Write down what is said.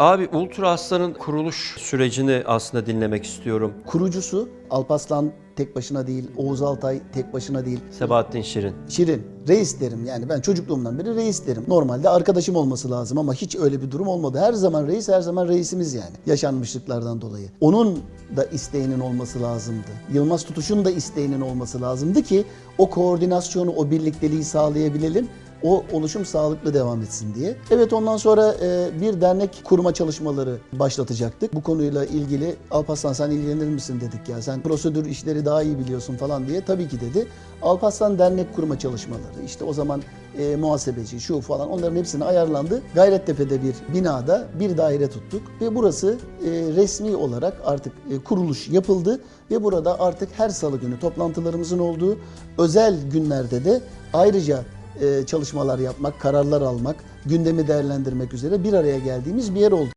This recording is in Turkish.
Abi Ultra Aslan'ın kuruluş sürecini aslında dinlemek istiyorum. Kurucusu Alpaslan tek başına değil, Oğuz Altay tek başına değil. Sebahattin Şirin. Şirin, reis derim yani ben çocukluğumdan beri reis derim. Normalde arkadaşım olması lazım ama hiç öyle bir durum olmadı. Her zaman reis, her zaman reisimiz yani. Yaşanmışlıklardan dolayı. Onun da isteğinin olması lazımdı. Yılmaz Tutuş'un da isteğinin olması lazımdı ki o koordinasyonu, o birlikteliği sağlayabilelim. O oluşum sağlıklı devam etsin diye. Evet ondan sonra e, bir dernek kurma çalışmaları başlatacaktık. Bu konuyla ilgili Alparslan sen ilgilenir misin dedik ya. Sen prosedür işleri daha iyi biliyorsun falan diye. Tabii ki dedi. Alparslan dernek kurma çalışmaları. İşte o zaman e, muhasebeci şu falan onların hepsini ayarlandı. Gayrettepe'de bir binada bir daire tuttuk ve burası e, resmi olarak artık e, kuruluş yapıldı ve burada artık her salı günü toplantılarımızın olduğu özel günlerde de ayrıca çalışmalar yapmak, kararlar almak, gündemi değerlendirmek üzere bir araya geldiğimiz bir yer oldu.